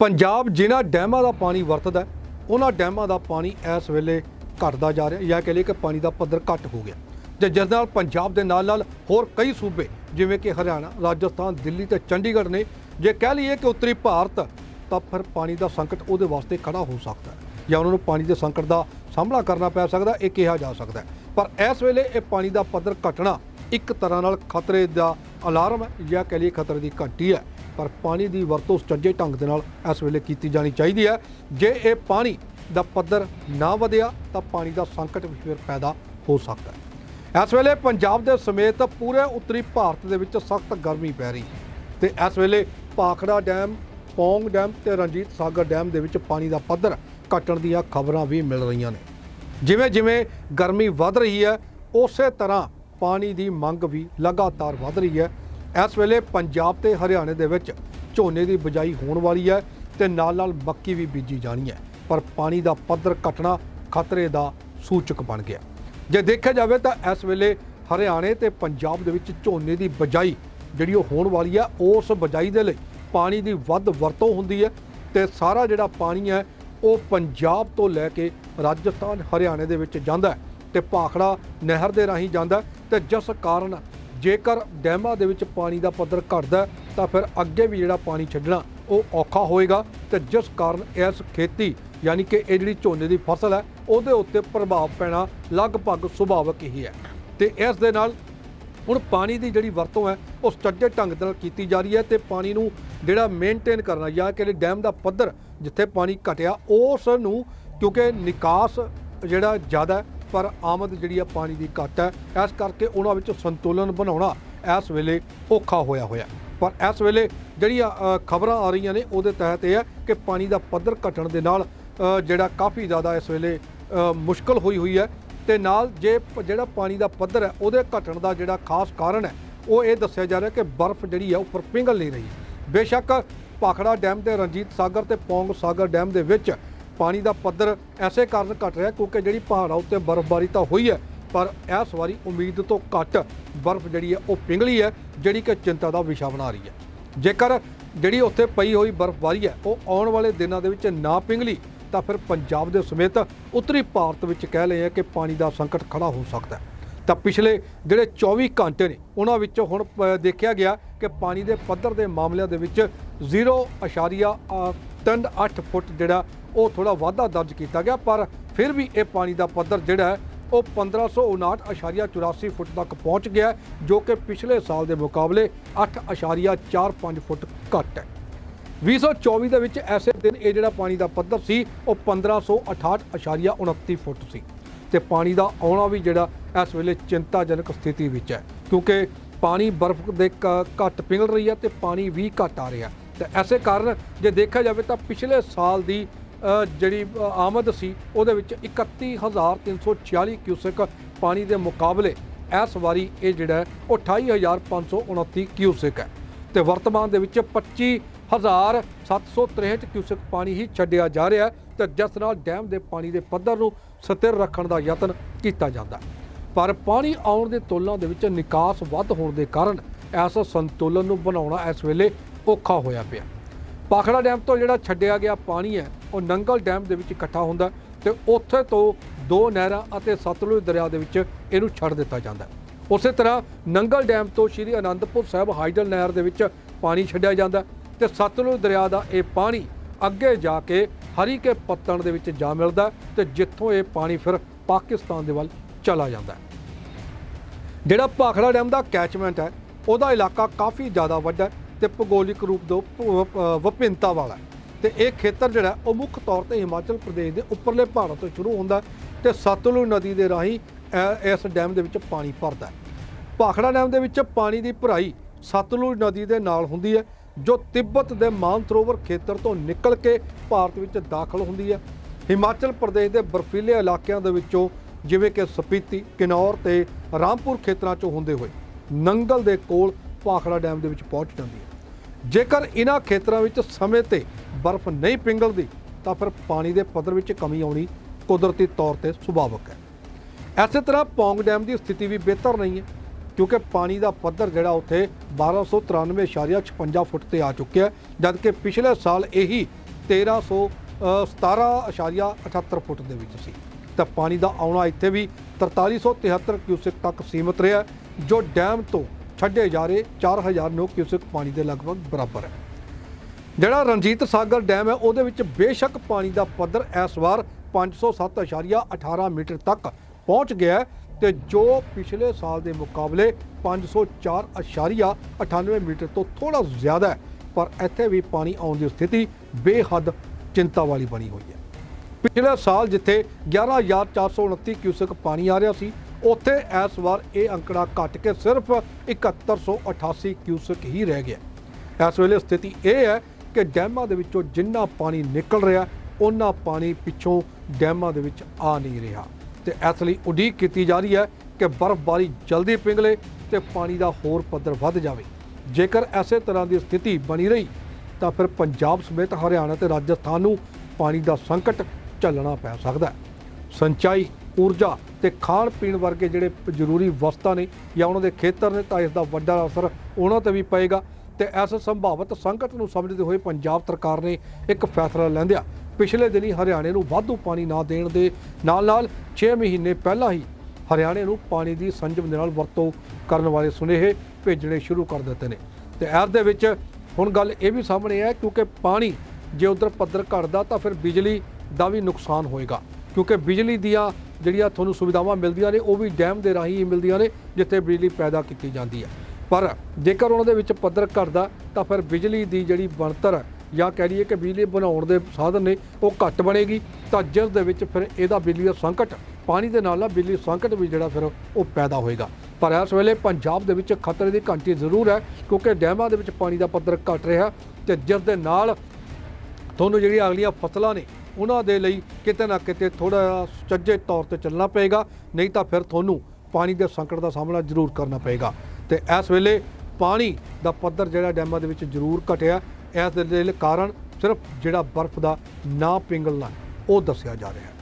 ਪੰਜਾਬ ਜਿਨ੍ਹਾਂ ਡੈਮਾਂ ਦਾ ਪਾਣੀ ਵਰਤਦਾ ਉਹਨਾਂ ਡੈਮਾਂ ਦਾ ਪਾਣੀ ਇਸ ਵੇਲੇ ਘਟਦਾ ਜਾ ਰਿਹਾ, ਜਾਂ ਕਹ ਲਈਏ ਕਿ ਪਾਣੀ ਦਾ ਪੱਧਰ ਘੱਟ ਹੋ ਗਿਆ। ਤੇ ਜਿਸ ਨਾਲ ਪੰਜਾਬ ਦੇ ਨਾਲ ਨਾਲ ਹੋਰ ਕਈ ਸੂਬੇ, ਜਿਵੇਂ ਕਿ ਹਰਿਆਣਾ, ਰਾਜਸਥਾਨ, ਦਿੱਲੀ ਤੇ ਚੰਡੀਗੜ੍ਹ ਨੇ, ਜੇ ਕਹਿ ਲਈਏ ਕਿ ਉੱਤਰੀ ਭਾਰਤ, ਤਾਂ ਫਿਰ ਪਾਣੀ ਦਾ ਸੰਕਟ ਉਹਦੇ ਵਾਸਤੇ ਖੜਾ ਹੋ ਸਕਦਾ ਹੈ, ਜਾਂ ਉਹਨਾਂ ਨੂੰ ਪਾਣੀ ਦੇ ਸੰਕਟ ਦਾ ਸਾਹਮਣਾ ਕਰਨਾ ਪੈ ਸਕਦਾ, ਇਹ ਕਿਹਾ ਜਾ ਸਕਦਾ ਪਰ ਇਸ ਵੇਲੇ ਇਹ ਪਾਣੀ ਦਾ ਪੱਧਰ ਘਟਣਾ ਇੱਕ ਤਰ੍ਹਾਂ ਨਾਲ ਖਤਰੇ ਦਾ ਅਲਾਰਮ ਹੈ ਜਾਂ ਕਹ ਲਈਏ ਖਤਰੇ ਦੀ ਘੰਟੀ ਹੈ। ਪਰ ਪਾਣੀ ਦੀ ਵਰਤੋਂ ਸੁਚੱਜੇ ਢੰਗ ਦੇ ਨਾਲ ਇਸ ਵੇਲੇ ਕੀਤੀ ਜਾਣੀ ਚਾਹੀਦੀ ਹੈ। ਜੇ ਇਹ ਪਾਣੀ ਦਾ ਪੱਧਰ ਨਾ ਵਧਿਆ, ਤਾਂ ਪਾਣੀ ਦਾ ਸੰਕਟ ਵੀ ਫਿਰ ਪੈਦਾ ਹੋ ਸਕਦਾ ਹੈ। ਇਸ ਵੇਲੇ ਪੰਜਾਬ ਦੇ ਸਮੇਤ ਪੂਰੇ ਉੱਤਰੀ ਭਾਰਤ ਦੇ ਵਿੱਚ ਸਖਤ ਗਰਮੀ ਪੈ ਰਹੀ ਹੈ ਤੇ ਇਸ ਵੇਲੇ ਪਾਖੜਾ ਡੈਮ, ਪੌਂਗ ਡੈਮ ਤੇ ਰਣਜੀਤ ਸਾਗਰ ਡੈਮ ਦੇ ਵਿੱਚ ਪਾਣੀ ਦਾ ਪੱਧਰ ਘਟਣ ਦੀਆਂ ਖਬਰਾਂ ਵੀ ਮਿਲ ਰਹੀਆਂ ਨੇ। ਜਿਵੇਂ ਜਿਵੇਂ ਗਰਮੀ ਵੱਧ ਰਹੀ ਹੈ, ਉਸੇ ਤਰ੍ਹਾਂ ਪਾਣੀ ਦੀ ਮੰਗ ਵੀ ਲਗਾਤਾਰ ਵੱਧ ਰਹੀ ਹੈ। ਇਸ ਵੇਲੇ ਪੰਜਾਬ ਤੇ ਹਰਿਆਣੇ ਦੇ ਵਿੱਚ ਝੋਨੇ ਦੀ ਬਿਜਾਈ ਹੋਣ ਵਾਲੀ ਹੈ ਤੇ ਨਾਲ ਨਾਲ ਮੱਕੀ ਵੀ ਬੀਜੀ ਜਾਣੀ ਹੈ। ਪਰ ਪਾਣੀ ਦਾ ਪੱਧਰ ਘਟਣਾ ਖਤਰੇ ਦਾ ਸੂਚਕ ਬਣ ਗਿਆ। ਜੇ ਦੇਖਿਆ ਜਾਵੇ ਤਾਂ ਇਸ ਵੇਲੇ ਹਰਿਆਣੇ ਤੇ ਪੰਜਾਬ ਦੇ ਵਿੱਚ ਝੋਨੇ ਦੀ ਬਿਜਾਈ ਜਿਹੜੀ ਉਹ ਹੋਣ ਵਾਲੀ ਹੈ, ਉਸ ਬਿਜਾਈ ਦੇ ਲਈ ਪਾਣੀ ਦੀ ਵੱਧ ਵਰਤੋਂ ਹੁੰਦੀ ਹੈ ਤੇ ਸਾਰਾ ਜਿਹੜਾ ਪਾਣੀ ਹੈ, ਉਹ ਪੰਜਾਬ ਤੋਂ ਲੈ ਕੇ ਰਾਜਸਥਾਨ, ਹਰਿਆਣੇ ਦੇ ਵਿੱਚ ਜਾਂਦਾ ਹੈ ਤੇ ਭਾਖੜਾ ਨਹਿਰ ਦੇ ਰਾਹੀਂ ਜਾਂਦਾ ਤੇ ਜਿਸ ਕਾਰਨ ਜੇਕਰ ਡੈਮਾਂ ਦੇ ਵਿੱਚ ਪਾਣੀ ਦਾ ਪੱਧਰ ਘਟਦਾ ਤਾਂ ਫਿਰ ਅੱਗੇ ਵੀ ਜਿਹੜਾ ਪਾਣੀ ਛੱਡਣਾ ਉਹ ਔਖਾ ਹੋਏਗਾ ਤੇ ਜਿਸ ਕਾਰਨ ਇਸ ਖੇਤੀ ਯਾਨੀ ਕਿ ਇਹ ਜਿਹੜੀ ਝੋਨੇ ਦੀ ਫਸਲ ਹੈ, ਉਹਦੇ ਉੱਤੇ ਪ੍ਰਭਾਵ ਪੈਣਾ ਲਗਭਗ ਸੁਭਾਵਿਕ ਹੀ ਹੈ। ਤੇ ਇਸ ਦੇ ਨਾਲ ਹੁਣ ਪਾਣੀ ਦੀ ਜਿਹੜੀ ਵਰਤੋਂ ਹੈ, ਉਹ ਸਟੱਡੇ ਢੰਗ ਨਾਲ ਕੀਤੀ ਜਾ ਰਹੀ ਹੈ ਤੇ ਪਾਣੀ ਨੂੰ ਜਿਹੜਾ ਮੇਨਟੇਨ ਕਰਨਾ ਜਾਂ ਕਿ ਡੈਮ ਦਾ ਪੱਧਰ ਜਿੱਥੇ ਪਾਣੀ ਘਟਿਆ, ਉਸ ਨੂੰ ਕਿਉਂਕਿ ਨਿਕਾਸ ਜਿਹੜਾ ਜ਼ਿਆਦਾ ਪਰ ਆਮਦ ਜਿਹੜੀ ਆ ਪਾਣੀ ਦੀ ਘੱਟ ਹੈ। ਇਸ ਕਰਕੇ ਉਹਨਾਂ ਵਿੱਚ ਸੰਤੁਲਨ ਬਣਾਉਣਾ ਇਸ ਵੇਲੇ ਔਖਾ ਹੋਇਆ ਹੋਇਆ। ਪਰ ਇਸ ਵੇਲੇ ਜਿਹੜੀਆਂ ਖਬਰਾਂ ਆ ਰਹੀਆਂ ਨੇ, ਉਹਦੇ ਤਹਿਤ ਇਹ ਹੈ ਕਿ ਪਾਣੀ ਦਾ ਪੱਧਰ ਘਟਣ ਦੇ ਨਾਲ ਜਿਹੜਾ ਕਾਫੀ ਜ਼ਿਆਦਾ ਇਸ ਵੇਲੇ ਮੁਸ਼ਕਲ ਹੋਈ ਹੋਈ ਹੈ। ਤੇ ਨਾਲ ਜੇ ਪ- ਜਿਹੜਾ ਪਾਣੀ ਦਾ ਪੱਧਰ ਹੈ, ਉਹਦੇ ਘਟਣ ਦਾ ਜਿਹੜਾ ਖਾਸ ਕਾਰਨ ਹੈ, ਉਹ ਇਹ ਦੱਸਿਆ ਜਾ ਰਿਹਾ ਕਿ ਬਰਫ਼ ਜਿਹੜੀ ਹੈ ਉੱਪਰ ਪਿੰਗਲ ਨਹੀਂ ਰਹੀ। ਬੇਸ਼ੱਕ ਭਾਖੜਾ ਡੈਮ ਤੇ ਰਣਜੀਤ ਸਾਗਰ ਤੇ ਪੌਂਗ ਸਾਗਰ ਡੈਮ ਦੇ ਵਿੱਚ ਪਾਣੀ ਦਾ ਪੱਧਰ ਐਸੇ ਕਾਰਨ ਘਟ ਰਿਹਾ ਕਿਉਂਕਿ ਜਿਹੜੀ ਪਹਾੜਾਂ ਉੱਤੇ ਬਰਫ਼ਬਾਰੀ ਤਾਂ ਹੋਈ ਹੈ, ਪਰ ਇਸ ਵਾਰੀ ਉਮੀਦ ਤੋਂ ਘੱਟ ਬਰਫ਼ ਜਿਹੜੀ ਹੈ ਉਹ ਪਿੰਗਲੀ ਹੈ, ਜਿਹੜੀ ਕਿ ਚਿੰਤਾ ਦਾ ਵਿਸ਼ਾ ਬਣਾ ਰਹੀ ਹੈ। ਜੇਕਰ ਜਿਹੜੀ ਉੱਥੇ ਪਈ ਹੋਈ ਬਰਫ਼ਬਾਰੀ ਹੈ, ਉਹ ਆਉਣ ਵਾਲੇ ਦਿਨਾਂ ਦੇ ਵਿੱਚ ਨਾ ਪਿਘਲੀ, ਤਾਂ ਫਿਰ ਪੰਜਾਬ ਦੇ ਸਮੇਤ ਉੱਤਰੀ ਭਾਰਤ ਵਿੱਚ ਕਹਿ ਲਏ ਆ ਕਿ ਪਾਣੀ ਦਾ ਸੰਕਟ ਖੜਾ ਹੋ ਸਕਦਾ ਹੈ। ਤਾਂ ਪਿਛਲੇ ਜਿਹੜੇ 24 ਘੰਟੇ ਨੇ, ਉਹਨਾਂ ਵਿੱਚੋਂ ਹੁਣ ਪ- ਦੇਖਿਆ ਗਿਆ ਕਿ ਪਾਣੀ ਦੇ ਪੱਧਰ ਦੇ ਮਾਮਲਿਆਂ ਦੇ ਵਿੱਚ 0.38 ਫੁੱਟ ਜਿਹੜਾ ਉਹ ਥੋੜਾ ਵਾਧਾ ਦਰਜ ਕੀਤਾ ਗਿਆ, ਪਰ ਫਿਰ ਵੀ ਇਹ ਪਾਣੀ ਦਾ ਪੱਧਰ ਜਿਹੜਾ ਹੈ, ਉਹ 1559.84 ਫੁੱਟ ਤੱਕ ਪਹੁੰਚ ਗਿਆ ਜੋ ਕਿ ਪਿਛਲੇ ਸਾਲ ਦੇ ਮੁਕਾਬਲੇ 8.45 ਫੁੱਟ ਘੱਟ ਹੈ। 2024 ਦੇ ਵਿੱਚ ਐਸੇ ਦਿਨ ਇਹ ਜਿਹੜਾ ਪਾਣੀ ਦਾ ਪੱਧਰ ਸੀ, ਉਹ 1568.29 ਫੁੱਟ ਸੀ। ਤੇ ਪਾਣੀ ਦਾ ਆਉਣਾ ਵੀ ਜਿਹੜਾ ਇਸ ਵੇਲੇ ਚਿੰਤਾਜਨਕ ਸਥਿਤੀ ਵਿੱਚ ਹੈ, ਕਿਉਂਕਿ ਪਾਣੀ ਬਰਫ਼ ਦੇ ਕ- ਘੱਟ ਪਿਘਲ ਰਹੀ ਹੈ ਤੇ ਪਾਣੀ ਵੀ ਘੱਟ ਆ ਰਿਹਾ ਤੇ ਐਸੇ ਕਾਰਨ ਜੇ ਦੇਖਿਆ ਜਾਵੇ ਤਾਂ ਪਿਛਲੇ ਸਾਲ ਦੀ ਜਿਹੜੀ ਆਮਦ ਸੀ, ਉਹਦੇ ਵਿੱਚ 31346 ਕਿਊਸਕ ਪਾਣੀ ਦੇ ਮੁਕਾਬਲੇ ਇਸ ਵਾਰੀ ਇਹ ਜਿਹੜਾ ਹੈ, ਉਹ 28529 ਕਿਊਸੈਕ ਹੈ। ਤੇ ਵਰਤਮਾਨ ਦੇ ਵਿੱਚ 25763 ਕਿਊਸਕ ਪਾਣੀ ਹੀ ਛੱਡਿਆ ਜਾ ਰਿਹਾ ਹੈ ਤੇ ਜਿਸ ਨਾਲ ਡੈਮ ਦੇ ਪਾਣੀ ਦੇ ਪੱਧਰ ਨੂੰ ਸਥਿਰ ਰੱਖਣ ਦਾ ਯਤਨ ਕੀਤਾ ਜਾਂਦਾ ਪਰ ਪਾਣੀ ਆਉਣ ਦੇ ਤੁਲਨਾ ਦੇ ਵਿੱਚ ਨਿਕਾਸ ਵੱਧ ਹੋਣ ਦੇ ਕਾਰਨ ਇਸ ਸੰਤੁਲਨ ਨੂੰ ਬਣਾਉਣਾ ਇਸ ਵੇਲੇ ਔਖਾ ਹੋਇਆ ਪਿਆ। ਪਾਖੜਾ ਡੈਮ ਤੋਂ ਜਿਹੜਾ ਛੱਡਿਆ ਗਿਆ ਪਾਣੀ ਹੈ, ਉਹ ਨੰਗਲ ਡੈਮ ਦੇ ਵਿੱਚ ਇਕੱਠਾ ਹੁੰਦਾ ਹੈ ਤੇ ਉੱਥੇ ਤੋਂ ਦੋ ਨਹਿਰਾਂ ਅਤੇ ਸਤਲੁਜ ਦਰਿਆ ਦੇ ਵਿੱਚ ਇਹਨੂੰ ਛੱਡ ਦਿੱਤਾ ਜਾਂਦਾ ਹੈ। ਉਸੇ ਤਰ੍ਹਾਂ ਨੰਗਲ ਡੈਮ ਤੋਂ ਸ਼੍ਰੀ ਅਨੰਦਪੁਰ ਸਾਹਿਬ ਹਾਈਡਲ ਨਹਿਰ ਦੇ ਵਿੱਚ ਪਾਣੀ ਛੱਡਿਆ ਜਾਂਦਾ ਹੈ ਤੇ ਸਤਲੁਜ ਦਰਿਆ ਦਾ ਇਹ ਪਾਣੀ ਅੱਗੇ ਜਾ ਕੇ ਹਰੀਕੇ ਪੱਤਣ ਦੇ ਵਿੱਚ ਜਾ ਮਿਲਦਾ ਹੈ ਤੇ ਜਿੱਥੋਂ ਇਹ ਪਾਣੀ ਫਿਰ ਪਾਕਿਸਤਾਨ ਦੇ ਵੱਲ ਚਲਾ ਜਾਂਦਾ ਹੈ। ਜਿਹੜਾ ਭਾਖੜਾ ਡੈਮ ਦਾ ਕੈਚਮੈਂਟ ਹੈ, ਉਹਦਾ ਇਲਾਕਾ ਕਾਫੀ ਜ਼ਿਆਦਾ ਵੱਡਾ ਹੈ ਤੇ ਭੂਗੋਲਿਕ ਰੂਪ ਤੋਂ ਵਿਭਿੰਨਤਾ ਵਾਲਾ ਹੈ। ਤੇ ਇਹ ਖੇਤਰ ਜਿਹੜਾ ਉਹ ਮੁੱਖ ਤੌਰ ਤੇ ਹਿਮਾਚਲ ਪ੍ਰਦੇਸ਼ ਦੇ ਉੱਪਰਲੇ ਪਹਾੜਾਂ ਤੋਂ ਸ਼ੁਰੂ ਹੁੰਦਾ ਹੈ ਤੇ ਸਤਲੁਜ ਨਦੀ ਦੇ ਰਾਹੀਂ ਇਸ ਡੈਮ ਦੇ ਵਿੱਚ ਪਾਣੀ ਭਰਦਾ ਭਾਖੜਾ ਡੈਮ ਦੇ ਵਿੱਚ ਪਾਣੀ ਦੀ ਭਰਾਈ ਸਤਲੁਜ ਨਦੀ ਦੇ ਨਾਲ ਹੁੰਦੀ ਹੈ, ਜੋ ਤਿੱਬਤ ਦੇ ਮਾਨਸਰੋਵਰ ਖੇਤਰ ਤੋਂ ਨਿਕਲ ਕੇ ਭਾਰਤ ਵਿੱਚ ਦਾਖਲ ਹੁੰਦੀ ਹੈ। ਹਿਮਾਚਲ ਪ੍ਰਦੇਸ਼ ਦੇ ਬਰਫੀਲੇ ਇਲਾਕਿਆਂ ਦੇ ਵਿੱਚੋਂ ਜਿਵੇਂ ਕਿ ਸਪੀਤੀ, ਕਿਨੌਰ ਤੇ ਰਾਮਪੁਰ ਖੇਤਰਾਂ ਚੋਂ ਹੁੰਦੇ ਹੋਏ ਨੰਗਲ ਦੇ ਕੋਲ ਭਾਖੜਾ ਡੈਮ ਦੇ ਵਿੱਚ ਪਹੁੰਚ ਜਾਂਦੀ ਹੈ। ਜੇਕਰ ਇਹਨਾਂ ਖੇਤਰਾਂ ਵਿੱਚ ਸਮੇਂ ਤੇ ਬਰਫ਼ ਨਹੀਂ ਪਿੰਗਲਦੀ ਤਾਂ ਫਿਰ ਪਾਣੀ ਦੇ ਪੱਧਰ ਵਿੱਚ ਕਮੀ ਆਉਣੀ ਕੁਦਰਤੀ ਤੌਰ ਤੇ ਸੁਭਾਵਕ ਹੈ। ਐਸੇ ਤਰ੍ਹਾਂ ਪੌਂਗ ਡੈਮ ਦੀ ਸਥਿਤੀ ਵੀ ਬਿਹਤਰ ਨਹੀਂ ਹੈ ਕਿਉਂਕਿ ਪਾਣੀ ਦਾ ਪੱਧਰ ਜਿਹੜਾ ਉੱਥੇ 1293.56 ਫੁੱਟ ਤੇ ਆ ਚੁੱਕਿਆ ਹੈ, ਜਦਕਿ ਪਿਛਲੇ ਸਾਲ ਇਹੀ 1300 ਅ, 17.78 ਫੁੱਟ ਦੇ ਵਿੱਚ ਸੀ। ਤਾਂ ਪਾਣੀ ਦਾ ਆਉਣਾ ਇੱਥੇ ਵੀ 4373 ਕਿਊਸਿਕ ਤੱਕ ਸੀਮਤ ਰਿਹਾ ਜੋ ਡੈਮ ਤੋਂ ਛੱਡੇ ਜਾ ਰਹੇ 4009 ਕਿਊਸਕ ਪਾਣੀ ਦੇ ਲਗਭਗ ਬਰਾਬਰ ਹੈ। ਜਿਹੜਾ ਰਣਜੀਤ ਸਾਗਰ ਡੈਮ ਹੈ, ਉਹਦੇ ਵਿੱਚ ਬੇਸ਼ੱਕ ਪਾਣੀ ਦਾ ਪੱਧਰ ਇਸ ਵਾਰ 507.18 ਮੀਟਰ ਤੱਕ ਪਹੁੰਚ ਗਿਆ ਹੈ ਤੇ ਜੋ ਪਿਛਲੇ ਸਾਲ ਦੇ ਮੁਕਾਬਲੇ 504.98 ਮੀਟਰ ਤੋਂ ਥੋੜਾ ਜ਼ਿਆਦਾ ਹੈ, ਪਰ ਇੱਥੇ ਵੀ ਪਾਣੀ ਆਉਣ ਦੀ ਸਥਿਤੀ ਬੇਹੱਦ ਚਿੰਤਾ ਵਾਲੀ ਬਣੀ ਹੋਈ ਹੈ। ਪਿਛਲੇ ਸਾਲ ਜਿੱਥੇ 11429 ਕਿਊਸਕ ਪਾਣੀ ਆ ਰਿਹਾ ਸੀ ਉੱਥੇ ਇਸ ਵਾਰ ਇਹ ਅੰਕੜਾ ਘਟ ਕੇ ਸਿਰਫ 7188 ਕਿਊਸਕ ਹੀ ਰਹਿ ਗਿਆ। ਇਸ ਵੇਲੇ ਸਥਿਤੀ ਇਹ ਹੈ ਕਿ ਡੈਮਾਂ ਦੇ ਵਿੱਚੋਂ ਜਿੰਨਾ ਪਾਣੀ ਨਿਕਲ ਰਿਹਾ ਉਹਨਾਂ ਪਾਣੀ ਪਿੱਛੋਂ ਡੈਮਾਂ ਦੇ ਵਿੱਚ ਆ ਨਹੀਂ ਰਿਹਾ। ਤੇ ਇਸ ਲਈ ਉਡੀਕ ਕੀਤੀ ਜਾ ਰਹੀ ਹੈ ਕਿ ਬਰਫ਼ਬਾਰੀ ਜਲਦੀ ਪਿੰਗਲੇ ਤੇ ਪਾਣੀ ਦਾ ਹੋਰ ਪੱਧਰ ਵੱਧ ਜਾਵੇ। ਜੇਕਰ ਐਸੇ ਤਰ੍ਹਾਂ ਦੀ ਸਥਿਤੀ ਬਣੀ ਰਹੀ, ਤਾਂ ਫਿਰ ਪੰਜਾਬ ਸਮੇਤ ਹਰਿਆਣਾ ਤੇ ਰਾਜਸਥਾਨ ਨੂੰ ਪਾਣੀ ਦਾ ਸੰਕਟ ਝੱਲਣਾ ਪੈ ਸਕਦਾ ਹੈ। ਸਿੰਚਾਈ ਊਰਜਾ ਤੇ ਖਾਣ ਪੀਣ ਵਰਗੇ ਜਿਹੜੇ ਜ਼ਰੂਰੀ ਵਸਤਾਂ ਨੇ ਜਾਂ ਉਹਨਾਂ ਦੇ ਖੇਤਰ ਨੇ ਤਾਂ ਇਸ ਦਾ ਵੱਡਾ ਅਸਰ ਉਹਨਾਂ ਤੇ ਵੀ ਪਏਗਾ ਤੇ ਇਸ ਸੰਭਾਵਿਤ ਸੰਕਟ ਨੂੰ ਸਮਝਦੇ ਹੋਏ ਪੰਜਾਬ ਸਰਕਾਰ ਨੇ ਇੱਕ ਫੈਸਲਾ ਲੈਂਦਿਆ ਪਿਛਲੇ ਦਿਨੀ ਹਰਿਆਣੇ ਨੂੰ ਵਾਧੂ ਪਾਣੀ ਨਾ ਦੇਣ ਦੇ ਨਾਲ-ਨਾਲ 6 ਮਹੀਨੇ ਪਹਿਲਾਂ ਹੀ ਹਰਿਆਣੇ ਨੂੰ ਪਾਣੀ ਦੀ ਸੰਜਮ ਦੇ ਨਾਲ ਵਰਤੋਂ ਕਰਨ ਵਾਲੇ ਸੁਨੇਹੇ ਭੇਜਣੇ ਸ਼ੁਰੂ ਕਰ ਦਿੱਤੇ ਨੇ। ਤੇ ਇਸ ਦੇ ਵਿੱਚ ਹੁਣ ਗੱਲ ਇਹ ਵੀ ਸਾਹਮਣੇ ਹੈ ਕਿਉਂਕਿ ਪਾਣੀ ਜੇ ਉਧਰ ਪੱਧਰ ਘਟਦਾ ਤਾਂ ਫਿਰ ਬਿਜਲੀ ਦਾ ਵੀ ਨੁਕਸਾਨ ਹੋਏਗਾ। ਕਿਉਂਕਿ ਬਿਜਲੀ ਦੀਆਂ ਜਿਹੜੀਆਂ ਤੁਹਾਨੂੰ ਸੁਵਿਧਾਵਾਂ ਮਿਲਦੀਆਂ ਨੇ, ਉਹ ਵੀ ਡੈਮ ਦੇ ਰਾਹੀਂ ਹੀ ਮਿਲਦੀਆਂ ਨੇ, ਜਿੱਥੇ ਬਿਜਲੀ ਪੈਦਾ ਕੀਤੀ ਜਾਂਦੀ ਹੈ। ਪਰ ਜੇਕਰ ਉਹਨਾਂ ਦੇ ਵਿੱਚ ਪੱਧਰ ਘਟਦਾ, ਤਾਂ ਫਿਰ ਬਿਜਲੀ ਦੀ ਜਿਹੜੀ ਬਣਤਰ ਹੈ, ਜਾਂ ਕਹਿ ਲਈਏ ਕਿ ਬਿਜਲੀ ਬਣਾਉਣ ਦੇ ਸਾਧਨ ਨੇ, ਉਹ ਘੱਟ ਬਣੇਗੀ। ਤਾਂ ਜਿਸ ਦੇ ਵਿੱਚ ਫਿਰ ਇਹਦਾ ਬਿਜਲੀ ਦਾ ਸੰਕਟ, ਪਾਣੀ ਦੇ ਨਾਲ ਨਾਲ ਬਿਜਲੀ ਸੰਕਟ ਵੀ ਜਿਹੜਾ ਫਿਰ ਉਹ ਪੈਦਾ ਹੋਏਗਾ। ਪਰ ਇਸ ਵੇਲੇ ਪੰਜਾਬ ਦੇ ਵਿੱਚ ਖਤਰੇ ਦੀ ਘੰਟੀ ਜ਼ਰੂਰ ਹੈ, ਕਿਉਂਕਿ ਡੈਮਾਂ ਦੇ ਵਿੱਚ ਪਾਣੀ ਦਾ ਪੱਧਰ ਘਟ ਰਿਹਾ ਤੇ ਜਿਸ ਦੇ ਨਾਲ ਤੁਹਾਨੂੰ ਜਿਹੜੀਆਂ ਅਗਲੀਆਂ ਫਸਲਾਂ ਨੇ ਉਹਨਾਂ ਦੇ ਲਈ ਕਿਤੇ ਨਾ ਕਿਤੇ ਥੋੜਾ ਸੁਚੱਜੇ ਤੌਰ ਤੇ ਚੱਲਣਾ ਪਏਗਾ, ਨਹੀਂ ਤਾਂ ਫਿਰ ਤੁਹਾਨੂੰ ਪਾਣੀ ਦੇ ਸੰਕਟ ਦਾ ਸਾਹਮਣਾ ਜ਼ਰੂਰ ਕਰਨਾ ਪਏਗਾ। ਤੇ ਇਸ ਵੇਲੇ ਪਾਣੀ ਦਾ ਪੱਧਰ ਜਿਹੜਾ ਡੈਮਾਂ ਦੇ ਵਿੱਚ ਜ਼ਰੂਰ ਘਟਿਆ, ਇਸ ਦੇ ਕਾਰਨ ਸਿਰਫ ਜਿਹੜਾ ਬਰਫ਼ ਦਾ ਨਾ ਪਿੰਗਲਣਾ, ਉਹ ਦੱਸਿਆ ਜਾ ਰਿਹਾ ਹੈ।